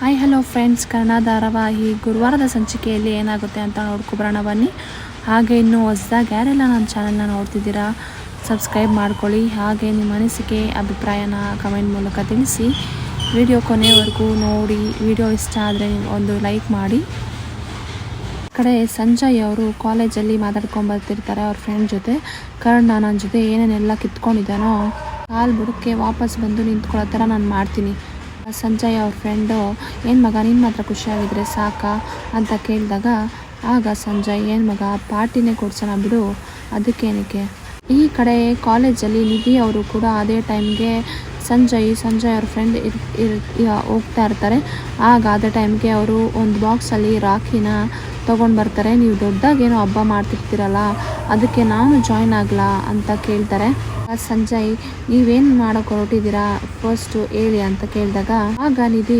Hi hello friends Kannada ಧಾರಾವಾಹಿ ಗುರುವಾರದ ಸಂಚಿಕೆಯಲ್ಲಿ ಏನಾಗುತ್ತೆ ಅಂತ ನೋಡ್ಕೊಬರೋಣ ಬನ್ನಿ. ಹಾಗೆ ಇನ್ನೂ ಹೊಸದಾಗಿ ಯಾರೆಲ್ಲ ನನ್ನ ಚಾನಲ್ನ ನೋಡ್ತಿದ್ದೀರಾ ಸಬ್ಸ್ಕ್ರೈಬ್ ಮಾಡ್ಕೊಳ್ಳಿ. ಹಾಗೆ ನಿಮ್ಮ ಅನಿಸಿಕೆ, ಅಭಿಪ್ರಾಯನ ಕಮೆಂಟ್ ಮೂಲಕ ತಿಳಿಸಿ. ವಿಡಿಯೋ ಕೊನೆವರೆಗೂ ನೋಡಿ. ವಿಡಿಯೋ ಇಷ್ಟ ಆದರೆ ಒಂದು ಲೈಕ್ ಮಾಡಿ. ಕಡೆ ಸಂಜಯ್ ಅವರು ಕಾಲೇಜಲ್ಲಿ ಮಾತಾಡ್ಕೊಂಡು ಬರ್ತಿರ್ತಾರೆ ಅವ್ರ ಫ್ರೆಂಡ್ ಜೊತೆ. ಕರ್ಣ ನನ್ನ ಜೊತೆ ಏನೇನೆಲ್ಲ ಕಿತ್ಕೊಂಡಿದ್ದಾನೋ ಕಾಲು ಬುಡಕ್ಕೆ ವಾಪಸ್ ಬಂದು ನಿಂತ್ಕೊಳ್ಳೋ ಥರ ನಾನು ಮಾಡ್ತೀನಿ. ಸಂಜಯ್ ಅವ್ರ ಫ್ರೆಂಡು ಏನು ಮಗ ನಿನ್ನ ಮಾತ್ರ ಖುಷಿಯಾಗಿದ್ರೆ ಸಾಕಾ? ಅಂತ ಕೇಳಿದಾಗ, ಆಗ ಸಂಜಯ್, ಏನು ಮಗ, ಪಾರ್ಟಿನೇ ಕೊಡ್ಸೋಣ ಬಿಡು, ಅದಕ್ಕೇನಕ್ಕೆ? ಈ ಕಡೆ ಕಾಲೇಜಲ್ಲಿ ನಿಧಿ ಅವರು ಕೂಡ ಅದೇ ಟೈಮ್ಗೆ ಸಂಜಯ್ ಸಂಜಯ್ ಅವ್ರ ಫ್ರೆಂಡ್ ಇರ್ ಇರ್ ಹೋಗ್ತಾ ಇರ್ತಾರೆ. ಆಗ ಅದೇ ಟೈಮ್ಗೆ ಅವರು ಒಂದು ಬಾಕ್ಸಲ್ಲಿ ರಾಖಿನ ತೊಗೊಂಡು ಬರ್ತಾರೆ. ನೀವು ದೊಡ್ಡಾಗೇನೋ ಹಬ್ಬ ಮಾಡ್ತಿರ್ತೀರಲ್ಲ, ಅದಕ್ಕೆ ನಾನು ಜಾಯ್ನ್ ಆಗಲಾ? ಅಂತ ಕೇಳ್ತಾರೆ. ಸಂಜಯ್, ನೀವೇನು ಮಾಡೋಕೆ ಹೊರಟಿದ್ದೀರಾ? ಫಸ್ಟು ಹೇಳಿ ಅಂತ ಕೇಳಿದಾಗ, ಆಗ ನಿಧಿ,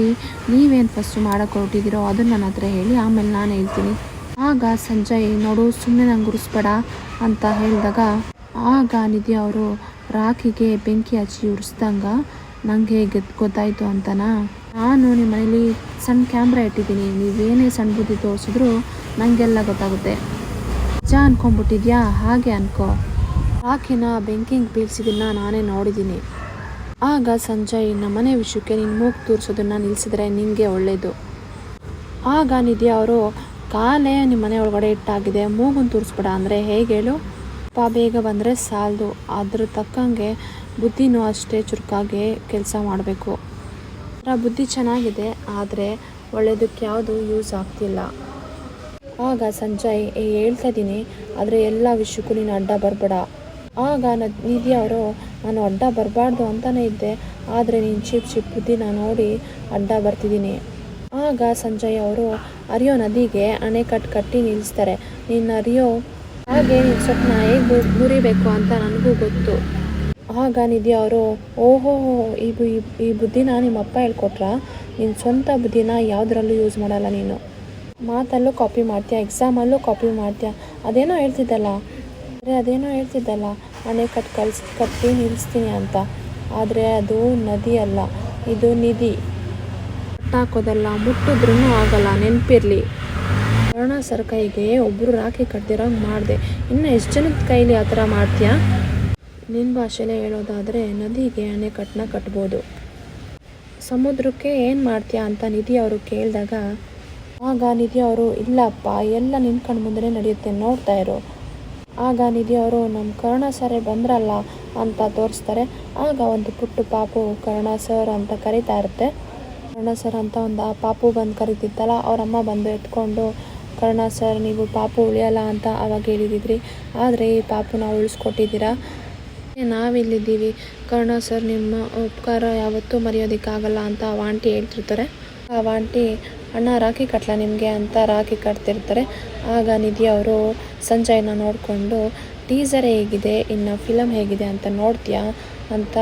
ನೀವೇನು ಫಸ್ಟು ಮಾಡೋಕೆ ಹೊರಟಿದ್ದೀರೋ ಅದನ್ನು ನನ್ನ ಹತ್ರ ಹೇಳಿ, ಆಮೇಲೆ ನಾನು ಹೇಳ್ತೀನಿ. ಆಗ ಸಂಜಯ್, ನೋಡು ಸುಮ್ಮನೆ ನಂಗೆ ಉರಿಸ್ಬೇಡ ಅಂತ ಹೇಳಿದಾಗ, ಆಗ ನಿಧಿ ಅವರು ರಾಖಿಗೆ ಬೆಂಕಿ ಹಚ್ಚಿ ಉರಿಸ್ದಂಗ ನನಗೆ ಹೇಗೆ ಗೊತ್ತಾಯಿತು ಅಂತನಾ? ನಾನು ನಿಮ್ಮ ಮನೇಲಿ ಸಣ್ಣ ಕ್ಯಾಮ್ರಾ ಇಟ್ಟಿದ್ದೀನಿ, ನೀವೇನೇ ಸಣ್ಣ ಬುದ್ಧಿ ತೋರಿಸಿದ್ರು ನನಗೆಲ್ಲ ಗೊತ್ತಾಗುತ್ತೆ. ನಿಜ ಅನ್ಕೊಂಡ್ಬಿಟ್ಟಿದ್ಯಾ? ಹಾಗೆ ಅನ್ಕೋ. ರಾಖಿನ ಬೆಂಕಿಂಗ್ ಬೀಳ್ಸಿದ್ದನ್ನ ನಾನೇ ನೋಡಿದ್ದೀನಿ. ಆಗ ಸಂಜಯ್ ನಮ್ಮನೆ ವಿಷಯಕ್ಕೆ ನೀನು ಮೂಗು ತೋರಿಸೋದನ್ನ ನಿಲ್ಲಿಸಿದ್ರೆ ನಿಮಗೆ ಒಳ್ಳೆಯದು ಆಗ ನಿಧಿ ಅವರು, ಕಾಲೇ ನಿಮ್ಮ ಮನೆ ಒಳಗಡೆ ಇಟ್ಟಾಗಿದೆ ಮೂಗನ್ನು ತೋರಿಸ್ಬೇಡ. ಅಂದರೆ ಹೇಗೆ ಹೇಳು? ಪಾ, ಬೇಗ ಬಂದರೆ ಸಾಲದು. ಅದ್ರ ತಕ್ಕಂಗೆ ಬುದ್ಧಿನೂ ಅಷ್ಟೇ ಚುರುಕಾಗಿ ಕೆಲಸ ಮಾಡಬೇಕು. ಆ ಬುದ್ಧಿ ಚೆನ್ನಾಗಿದೆ, ಆದರೆ ಒಳ್ಳೆಯದಕ್ಕೆ ಯಾವುದು ಯೂಸ್ ಆಗ್ತಿಲ್ಲ. ಆಗ ಸಂಜಯ್ ಹೇಳ್ತಾ ಇದ್ದೀನಿ ಆದರೆ ಎಲ್ಲ ವಿಷಯಕ್ಕೂ ನೀನು ಅಡ್ಡ ಬರಬೇಡ. ಆಗ ನಿಧಿ ಅವರು, ನಾನು ಅಡ್ಡ ಬರಬಾರ್ದು ಅಂತಲೇ ಇದ್ದೆ. ಆದರೆ ನೀನು ಚಿಪ್ ಚಿಪ್ ಬುದ್ಧಿನ ನೋಡಿ ಅಡ್ಡ ಬರ್ತಿದ್ದೀನಿ. ಆಗ ಸಂಜಯ್ ಅವರು, ಅರಿಯೋ ನದಿಗೆ ಅಣೆಕಟ್ಟು ಕಟ್ಟಿ ನಿಲ್ಲಿಸ್ತಾರೆ ನಿನ್ನ ಅರಿಯೋ ಹಾಗೆ ನಿನ್ನ ಸ್ವಪ್ನ ಹೇಗೆ ಮುರಿಬೇಕು ಅಂತ ನನಗೂ ಗೊತ್ತು. ಆಗ ನಿಧಿ ಅವರು, ಓಹೋ ಈ ಬು ಈ- ಬುದ್ಧಿನ ನಿಮ್ಮಪ್ಪ ಹೇಳ್ಕೊಟ್ರ? ನಿನ್ನ ಸ್ವಂತ ಬುದ್ಧಿನ ಯಾವುದ್ರಲ್ಲೂ ಯೂಸ್ ಮಾಡಲ್ಲ ನೀನು. ಮಾತಲ್ಲೂ ಕಾಪಿ ಮಾಡ್ತೀಯ ಎಕ್ಸಾಮಲ್ಲೂ ಕಾಪಿ ಮಾಡ್ತೀಯ? ಅದೇನೋ ಹೇಳ್ತಿದ್ದಲ್ಲ. ಅದೇನೋ ಹೇಳ್ತಿದ್ದಲ್ಲ, ಮನೆ ಕಟ್ ಕಲ್ಸಿ, ಕಟ್ಟಿ ನಿಲ್ಲಿಸ್ತೀನಿ ಅಂತ. ಆದರೆ ಅದು ನದಿ ಅಲ್ಲ, ಇದು ನಿಧಿ. ಕಟ್ಟಾಕೋದಲ್ಲ ಮುಟ್ಟಿದ್ರೂ ಆಗಲ್ಲ, ನೆನಪಿರಲಿ. ಕರ್ಣ ಸರ್ ಕೈಗೆ ಒಬ್ಬರು ರಾಖಿ ಕಟ್ದಿರೋಂಗೆ ಮಾಡಿದೆ. ಇನ್ನು ಎಷ್ಟು ಜನದ ಕೈಲಿ ಆ ಥರ ಮಾಡ್ತೀಯಾ? ನಿನ್ನ ಭಾಷೆಲೇ ಹೇಳೋದಾದರೆ ನದಿಗೆ ಅಣೆಕಟ್ಟನ್ನ ಕಟ್ಬೋದು. ಸಮುದ್ರಕ್ಕೆ ಏನು ಮಾಡ್ತೀಯಾ ಅಂತ ನಿಧಿ ಅವರು ಕೇಳಿದಾಗ, ಆಗ ನಿಧಿ ಅವರು, ಇಲ್ಲಪ್ಪ, ಎಲ್ಲ ನಿನ್ನ ಕಣ್ಮುಂದೆ ನಡೆಯುತ್ತೆ, ನೋಡ್ತಾ ಇರು. ಆಗ ನಿಧಿ ಅವರು ನಮ್ಮ ಕರ್ಣ ಸರೇ ಬಂದ್ರಲ್ಲ ಅಂತ ತೋರಿಸ್ತಾರೆ. ಆಗ ಒಂದು ಪುಟ್ಟ ಪಾಪು ಕರ್ಣ ಸರ್ ಅಂತ ಕರಿತಾ ಇರುತ್ತೆ. ಕರ್ಣ ಸರ್ ಅಂತ ಒಂದು ಆ ಪಾಪು ಬಂದು ಕರಿತಿತ್ತಲ್ಲ ಅವರಮ್ಮ ಬಂದು ಎತ್ಕೊಂಡು, ಕರ್ಣ ಸರ್, ನೀವು ಪಾಪು ಉಳಿಯಲ್ಲ ಅಂತ ಅವಾಗ ಹೇಳಿದಿದ್ರಿ. ಆದರೆ ಈ ಪಾಪುನ ಉಳಿಸ್ಕೊಟ್ಟಿದ್ದೀರಾ? ನಾವಿಲ್ಲಿದ್ದೀವಿ. ಕರ್ಣ ಸರ್, ನಿಮ್ಮ ಉಪಕಾರ ಯಾವತ್ತೂ ಮರೆಯೋದಕ್ಕಾಗಲ್ಲ ಅಂತ ಆಂಟಿ ಹೇಳ್ತಿರ್ತಾರೆ. ಆ ಆಂಟಿ ಅಣ್ಣ ರಾಖಿ ಕಟ್ಲ ನಿಮಗೆ ಅಂತ ರಾಖಿ ಕಟ್ತಿರ್ತಾರೆ. ಆಗ ನಿಧಿ ಅವರು ಸಂಜಯ್ನ ನೋಡಿಕೊಂಡು, ಟೀಸರ್ ಹೇಗಿದೆ? ಇನ್ನು ಫಿಲಮ್ ಹೇಗಿದೆ ಅಂತ ನೋಡ್ತೀಯಾ? ಅಂತ.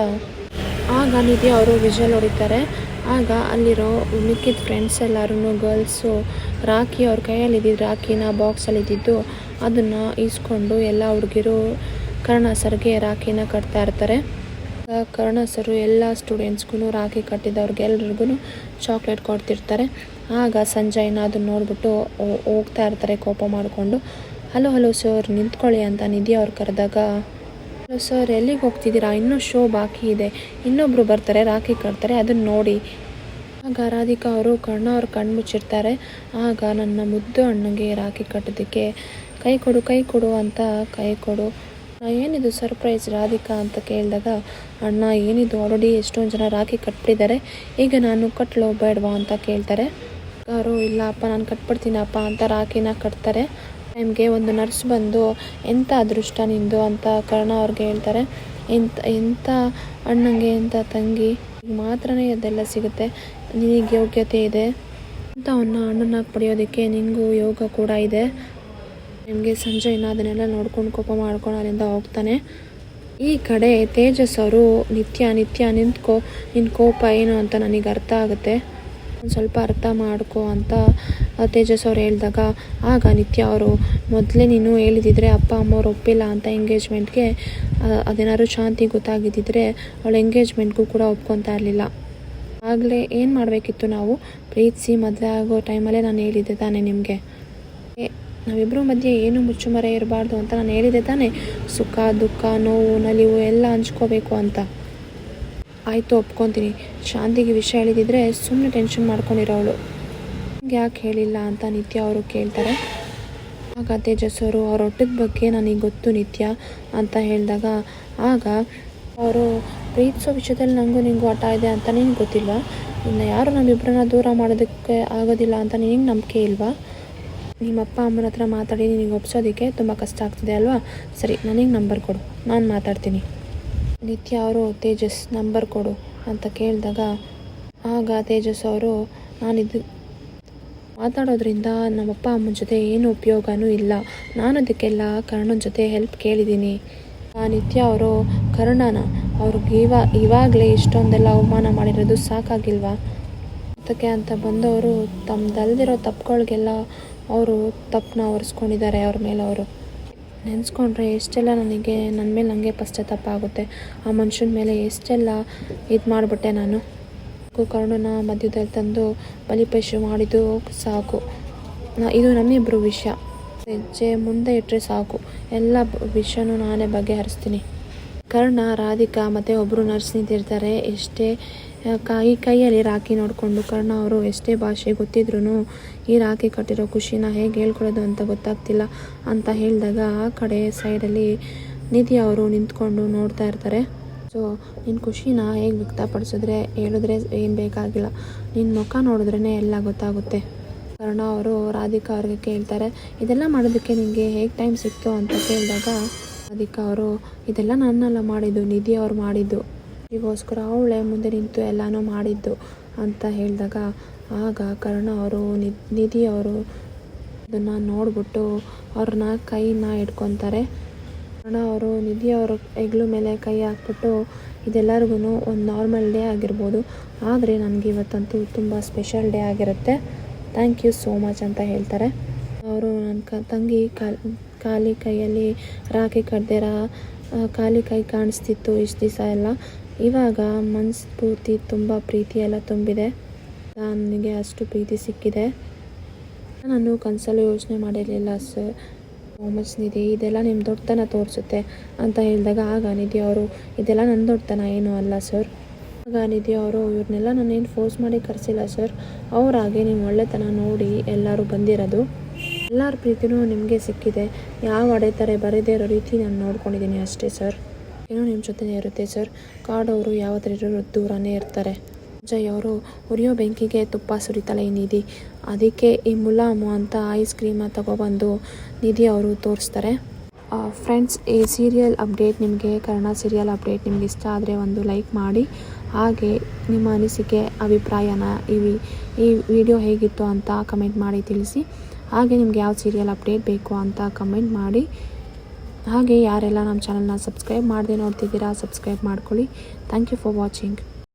ಆಗ ನಿಧಿ ಅವರು ವಿಜುವಲ್ ಹೊಡಿತಾರೆ. ಆಗ ಅಲ್ಲಿರೋ ಮಿಕ್ಕಿದ ಫ್ರೆಂಡ್ಸ್ ಎಲ್ಲರೂ ಗರ್ಲ್ಸು ರಾಖಿ ಅವ್ರ ಕೈಯಲ್ಲಿ ಇದ್ದಿದ್ದು ರಾಖಿನ ಬಾಕ್ಸಲ್ಲಿ ಇದ್ದಿದ್ದು ಅದನ್ನು ಈಸ್ಕೊಂಡು ಎಲ್ಲ ಹುಡುಗಿರು ಕರ್ಣ ಸರ್ಗೆ ರಾಖಿನ ಕಟ್ತಾ ಇರ್ತಾರೆ. ಕರ್ಣ ಸರು ಎಲ್ಲ ಸ್ಟೂಡೆಂಟ್ಸ್ಗೂ ರಾಖಿ ಕಟ್ಟಿದವ್ರಿಗೆಲ್ರಿಗೂ ಚಾಕ್ಲೇಟ್ ಕೊಡ್ತಿರ್ತಾರೆ. ಆಗ ಸಂಜಯ್ನ ಅದನ್ನ ನೋಡಿಬಿಟ್ಟು ಹೋಗ್ತಾ ಇರ್ತಾರೆ ಕೋಪ ಮಾಡಿಕೊಂಡು. ಹಲೋ ಹಲೋ ಸರ್, ನಿಂತ್ಕೊಳ್ಳಿ ಅಂತ ನಿಧಿ ಅವ್ರು ಕರೆದಾಗ. ಹಲೋ ಸರ್, ಎಲ್ಲಿಗೆ ಹೋಗ್ತಿದ್ದೀರಾ? ಇನ್ನೂ ಶೋ ಬಾಕಿ ಇದೆ. ಇನ್ನೊಬ್ಬರು ಬರ್ತಾರೆ, ರಾಖಿ ಕಟ್ತಾರೆ ಅದನ್ನು ನೋಡಿ. ಆಗ ರಾಧಿಕಾ ಅವರು ಕರ್ಣ ಅವ್ರು ಕಣ್ಣು ಮುಚ್ಚಿರ್ತಾರೆ. ಆಗ ನನ್ನ ಮುದ್ದು ಅಣ್ಣಗೆ ರಾಖಿ ಕಟ್ಟೋದಕ್ಕೆ ಕೈ ಕೊಡು ಕೈ ಕೊಡು ಅಂತ ಕೈ ಕೊಡು. ಏನಿದು ಸರ್ಪ್ರೈಸ್ ರಾಧಿಕಾ ಅಂತ ಕೇಳಿದಾಗ, ಅಣ್ಣ, ಏನಿದು? ಆಲ್ರೆಡಿ ಎಷ್ಟೊಂದು ಜನ ರಾಖಿ ಕಟ್ಬಿಟ್ಟಿದ್ದಾರೆ. ಈಗ ನಾನು ಕಟ್ಟಲು ಬೇಡವಾ? ಅಂತ ಕೇಳ್ತಾರೆ. ಅವರು ಇಲ್ಲ ಅಪ್ಪ, ನಾನು ಕಟ್ಬಿಡ್ತೀನಪ್ಪ ಅಂತ ರಾಖಿನ ಕಟ್ತಾರೆ. ಟೈಮ್ಗೆ ಒಂದು ನರ್ಸ್ ಬಂದು ಎಂಥ ಅದೃಷ್ಟ ನಿಂದು? ಅಂತ ಕರ್ಣ ಅವ್ರಿಗೆ ಹೇಳ್ತಾರೆ. ಎಂಥ ಎಂಥ ಅಣ್ಣಂಗೆ ಎಂಥ ತಂಗಿ? ಮಾತ್ರನೇ ಅದೆಲ್ಲ ಸಿಗುತ್ತೆ. ನಿನಗೆ ಯೋಗ್ಯತೆ ಇದೆ. ಅಂತ ಅವನ್ನ ಅಣ್ಣನಾಗಿ ಪಡೆಯೋದಕ್ಕೆ ನಿನಗೂ ಯೋಗ ಕೂಡ ಇದೆ. ನಿಮಗೆ ಸಂಜೆ ಇನ್ನೂ ಅದನ್ನೆಲ್ಲ ನೋಡ್ಕೊಂಡು ಕೋಪ ಮಾಡ್ಕೊಂಡು ಅಲ್ಲಿಂದ ಹೋಗ್ತಾನೆ. ಈ ಕಡೆ ತೇಜಸ್ ಅವರು ನಿತ್ಯ ನಿತ್ಯ ನಿಂತ್ಕೋ ನಿನ್ನ ಕೋಪ ಏನು ಅಂತ ನನಗೆ ಅರ್ಥ ಆಗುತ್ತೆ. ಸ್ವಲ್ಪ ಅರ್ಥ ಮಾಡ್ಕೋ ಅಂತ ತೇಜಸ್ ಅವ್ರು ಹೇಳಿದಾಗ, ಆಗ ನಿತ್ಯ ಅವರು, ಮೊದಲೇ ನೀನು ಹೇಳಿದಿದ್ರೆ ಅಪ್ಪ ಅಮ್ಮವ್ರು ಒಪ್ಪಿಲ್ಲ ಅಂತ ಎಂಗೇಜ್ಮೆಂಟ್ಗೆ ಅದೇನಾದ್ರು ಶಾಂತಿ ಗೊತ್ತಾಗಿದ್ದಿದ್ರೆ ಅವಳು ಎಂಗೇಜ್ಮೆಂಟ್ಗೂ ಕೂಡ ಒಪ್ಕೊತಾ ಇರಲಿಲ್ಲ. ಆಗಲೇ ಏನು ಮಾಡಬೇಕಿತ್ತು ನಾವು? ಪ್ರೀತಿಸಿ ಮದುವೆ ಆಗೋ ಟೈಮಲ್ಲೇ ನಾನು ಹೇಳಿದ್ದೆ ತಾನೇ ನಿಮಗೆ. ನಾವಿಬ್ಬರ ಮಧ್ಯೆ ಏನು ಮುಚ್ಚುಮರೆ ಇರಬಾರ್ದು ಅಂತ ನಾನು ಹೇಳಿದೆ ತಾನೇ. ಸುಖ, ದುಃಖ, ನೋವು, ನಲಿವು ಎಲ್ಲ ಹಂಚ್ಕೋಬೇಕು ಅಂತ. ಆಯಿತು, ಒಪ್ಕೊತೀನಿ. ಶಾಂತಿಗೆ ವಿಷಯ ಹೇಳಿದಿದ್ರೆ ಸುಮ್ಮನೆ ಟೆನ್ಷನ್ ಮಾಡ್ಕೊಂಡಿರೋವಳು ನಿಂಗೆ ಯಾಕೆ ಹೇಳಿಲ್ಲ ಅಂತ ನಿತ್ಯ ಅವರು ಕೇಳ್ತಾರೆ. ಆಗ ತೇಜಸ್ ಅವರು ಅವ್ರ ಹೊಟ್ಟದ ಬಗ್ಗೆ ನನಗೆ ಗೊತ್ತು ನಿತ್ಯ ಅಂತ ಹೇಳಿದಾಗ, ಆಗ ಅವರು, ಪ್ರೀತಿಸೋ ವಿಷಯದಲ್ಲಿ ನನಗೂ ನಿಂಗೂ ಆಟ ಇದೆ ಅಂತ ನಿನಗೆ ಗೊತ್ತಿಲ್ವಾ? ಇನ್ನು ಯಾರು ನಮ್ಮಿಬ್ಬರನ್ನ ದೂರ ಮಾಡೋದಕ್ಕೆ ಆಗೋದಿಲ್ಲ ಅಂತ ನಿನಗೆ ನಂಬಿಕೆ ಇಲ್ವಾ? ನಿಮ್ಮ ಅಪ್ಪ ಅಮ್ಮನ ಹತ್ರ ಮಾತಾಡಿ ನಿನಗೆ ಒಪ್ಸೋದಕ್ಕೆ ತುಂಬ ಕಷ್ಟ ಆಗ್ತಿದೆ ಅಲ್ವಾ? ಸರಿ, ನನಗೆ ನಂಬರ್ ಕೊಡು. ನಾನು ಮಾತಾಡ್ತೀನಿ. ನಿತ್ಯ ಅವರು, ತೇಜಸ್, ನಂಬರ್ ಕೊಡು ಅಂತ ಕೇಳಿದಾಗ, ಆಗ ತೇಜಸ್ ಅವರು ನಾನಿದು ಮಾತಾಡೋದ್ರಿಂದ ನಮ್ಮಪ್ಪ ಅಮ್ಮನ ಜೊತೆ ಏನು ಉಪಯೋಗನೂ ಇಲ್ಲ. ನಾನು ಅದಕ್ಕೆಲ್ಲ ಕರ್ಣನ ಜೊತೆ ಹೆಲ್ಪ್ ಕೇಳಿದ್ದೀನಿ. ಆ ನಿತ್ಯ ಅವರು, ಕರ್ಣನ, ಅವ್ರಿಗೆ ಇವ, ಇವಾಗಲೇ ಇಷ್ಟೊಂದೆಲ್ಲ ಅವಮಾನ ಮಾಡಿರೋದು ಸಾಕಾಗಿಲ್ವಾ? ಅದಕ್ಕೆ ಅಂತ ಬಂದವರು ತಮ್ಮದಲ್ದಿರೋ ತಪ್ಪುಗಳಿಗೆಲ್ಲ ಅವರು ತಪ್ಪನ್ನ ಒರೆಸ್ಕೊಂಡಿದ್ದಾರೆ ಅವ್ರ ಮೇಲೆ ಅವರು. ನೆನೆಸ್ಕೊಂಡ್ರೆ ಎಷ್ಟೆಲ್ಲ ನನಗೆ ನನ್ನ ಮೇಲೆ ನನಗೆ ಪಶ್ಚಾತ್ತಾಪ ಆಗುತ್ತೆ ಆ ಮನುಷ್ಯನ ಮೇಲೆ ಎಷ್ಟೆಲ್ಲ ಇದು ಮಾಡಿಬಿಟ್ಟೆ ನಾನು. ಕರ್ಣನ ಮಧ್ಯದಲ್ಲಿ ತಂದು ಬಲಿಪಶು ಮಾಡಿದ್ದು ಸಾಕು. ಇದು ನಮ್ಮಿಬ್ಬರು ವಿಷಯ. ಹೆಜ್ಜೆ ಮುಂದೆ ಇಟ್ಟರೆ ಸಾಕು. ಎಲ್ಲ ವಿಷಯನೂ ನಾನೇ ಬಗೆಹರಿಸ್ತೀನಿ. ಕರ್ಣ, ರಾಧಿಕಾ ಮತ್ತು ಒಬ್ಬರು ನರ್ಸ್ ನಿಂತಿರ್ತಾರೆ ಎಷ್ಟೇ ಕೈ ಕೈಯಲ್ಲಿ ರಾಖಿ ನೋಡಿಕೊಂಡು ಕರ್ಣ ಅವರು ಎಷ್ಟೇ ಭಾಷೆ ಗೊತ್ತಿದ್ರೂ ಈ ರಾಖಿ ಕಟ್ಟಿರೋ ಖುಷಿನ ಹೇಗೆ ಹೇಳ್ಕೊಳ್ಳೋದು ಅಂತ ಗೊತ್ತಾಗ್ತಿಲ್ಲ ಅಂತ ಹೇಳಿದಾಗ ಆ ಕಡೆ ಸೈಡಲ್ಲಿ ನಿಧಿ ಅವರು ನಿಂತ್ಕೊಂಡು ನೋಡ್ತಾ ಇರ್ತಾರೆ. ಸೊ ನಿನ್ನ ಖುಷಿನ ಹೇಗೆ ವ್ಯಕ್ತಪಡಿಸಿದ್ರೆ, ಹೇಳಿದ್ರೆ ಏನು ಬೇಕಾಗಿಲ್ಲ. ನಿನ್ನ ಮುಖ ನೋಡಿದ್ರೇ ಎಲ್ಲ ಗೊತ್ತಾಗುತ್ತೆ. ಕರ್ಣ ಅವರು ರಾಧಿಕಾ ಅವ್ರಿಗೆ ಕೇಳ್ತಾರೆ, ಇದೆಲ್ಲ ಮಾಡೋದಕ್ಕೆ ನಿಮಗೆ ಹೇಗೆ ಟೈಮ್ ಸಿಕ್ತು? ಅಂತ ಕೇಳಿದಾಗ ರಾಧಿಕಾ ಅವರು, ಇದೆಲ್ಲ ನನ್ನೆಲ್ಲ ಮಾಡಿದ್ದು, ನಿಧಿ ಅವ್ರು ಮಾಡಿದ್ದು. ಈಗೋಸ್ಕರ ಅವಳೇ ಮುಂದೆ ನಿಂತು ಎಲ್ಲನೂ ಮಾಡಿದ್ದು ಅಂತ ಹೇಳಿದಾಗ ಆಗ ಕರ್ಣ ಅವರು ನಿಧಿ ಅವರು ಅದನ್ನು ನೋಡಿಬಿಟ್ಟು ಅವ್ರನ್ನ ಕೈನ ಇಟ್ಕೊತಾರೆ ಕರ್ಣ ಅವರು, ನಿಧಿ ಅವ್ರ ಹೆಗ್ಲು ಮೇಲೆ ಕೈ ಹಾಕ್ಬಿಟ್ಟು ಇದೆಲ್ಲರಿಗೂ ಒಂದು ನಾರ್ಮಲ್ ಡೇ ಆಗಿರ್ಬೋದು. ಆದರೆ ನನಗೆ ಇವತ್ತಂತೂ ತುಂಬ ಸ್ಪೆಷಲ್ ಡೇ ಆಗಿರುತ್ತೆ. ಥ್ಯಾಂಕ್ ಯು ಸೋ ಮಚ್ ಅಂತ ಹೇಳ್ತಾರೆ. ಅವರು ನನ್ನ ಕ, ತಂಗಿ ಕಾಲಿ, ಖಾಲಿ ಕೈಯಲ್ಲಿ ರಾಖಿ ಕಡ್ದಿರ ಖಾಲಿ ಕೈ ಕಾಣಿಸ್ತಿತ್ತು ಇಷ್ಟು ದಿವಸ ಎಲ್ಲ. ಇವಾಗ ಮನಸ್ಫೂರ್ತಿ ತುಂಬ ಪ್ರೀತಿ ಎಲ್ಲ ತುಂಬಿದೆ. ನನಗೆ ಅಷ್ಟು ಪ್ರೀತಿ ಸಿಕ್ಕಿದೆ. ನಾನು ಕನಸಲ್ಲೂ ಯೋಚನೆ ಮಾಡಿರಲಿಲ್ಲ, ಸರ್. ಮಚ್ ನಿಧಿ, ಇದೆಲ್ಲ ನಿಮ್ಮ ದೊಡ್ಡತನ ತೋರಿಸುತ್ತೆ ಅಂತ ಹೇಳಿದಾಗ, ಆಗ ನಿಧಿ ಅವರು, ಇದೆಲ್ಲ ನನ್ನ ದೊಡ್ಡತನ, ಏನೂ ಅಲ್ಲ, ಸರ್. ಆಗ ನಿಧಿ ಅವರು ಇವ್ರನ್ನೆಲ್ಲ ನಾನೇನು ಫೋರ್ಸ್ ಮಾಡಿ ಕರೆಸಿಲ್ಲ, ಸರ್. ಅವರಾಗೆ ನಿಮ್ಮ ಒಳ್ಳೆತನ ನೋಡಿ ಎಲ್ಲರೂ ಬಂದಿರೋದು. ಎಲ್ಲರ ಪ್ರೀತಿನೂ ನಿಮಗೆ ಸಿಕ್ಕಿದೆ. ಯಾವ ಅಡೆತಡೆ ಬರದೇ ಇರೋ ರೀತಿ ನಾನು ನೋಡ್ಕೊಂಡಿದ್ದೀನಿ ಅಷ್ಟೇ, ಸರ್. ಏನೋ ನಿಮ್ಮ ಜೊತೆನೇ ಇರುತ್ತೆ, ಸರ್. ಕಾಡವರು ಅವರು ಇರೋರು ದೂರನೇ ಇರ್ತಾರೆ. ಅಜಯ್ ಅವರು ಉರಿಯೋ ಬೆಂಕಿಗೆ ತುಪ್ಪ ಸುರಿತಲ್ಲ ಈ ನಿಧಿ. ಅದಕ್ಕೆ ಈ ಮುಲಾಮು ಅಂತ ಐಸ್ ಕ್ರೀಮ್ನ ತಗೊಬಂದು ನಿಧಿ ಅವರು ತೋರಿಸ್ತಾರೆ. ಫ್ರೆಂಡ್ಸ್ ಈ ಸೀರಿಯಲ್ ಅಪ್ಡೇಟ್ ನಿಮಗೆ, ಕನ್ನಡ ಸೀರಿಯಲ್ ಅಪ್ಡೇಟ್ ನಿಮ್ಗೆ ಇಷ್ಟ ಆದರೆ ಒಂದು ಲೈಕ್ ಮಾಡಿ. ಹಾಗೆ ನಿಮ್ಮ ಅನಿಸಿಕೆ, ಅಭಿಪ್ರಾಯನ ಈ ವಿ- ಈ ವಿಡಿಯೋ ಹೇಗಿತ್ತು ಅಂತ ಕಮೆಂಟ್ ಮಾಡಿ ತಿಳಿಸಿ. ಹಾಗೆ ನಿಮ್ಗೆ ಯಾವ ಸೀರಿಯಲ್ ಅಪ್ಡೇಟ್ ಬೇಕು ಅಂತ ಕಮೆಂಟ್ ಮಾಡಿ. ಹಾಗೆ ಯಾರೆಲ್ಲ ನಮ್ಮ ಚಾನಲ್ನ ಸಬ್ಸ್ಕ್ರೈಬ್ ಮಾಡದೆ ನೋಡ್ತಿದ್ದೀರಾ ಸಬ್ಸ್ಕ್ರೈಬ್ ಮಾಡ್ಕೊಳ್ಳಿ. Thank you for watching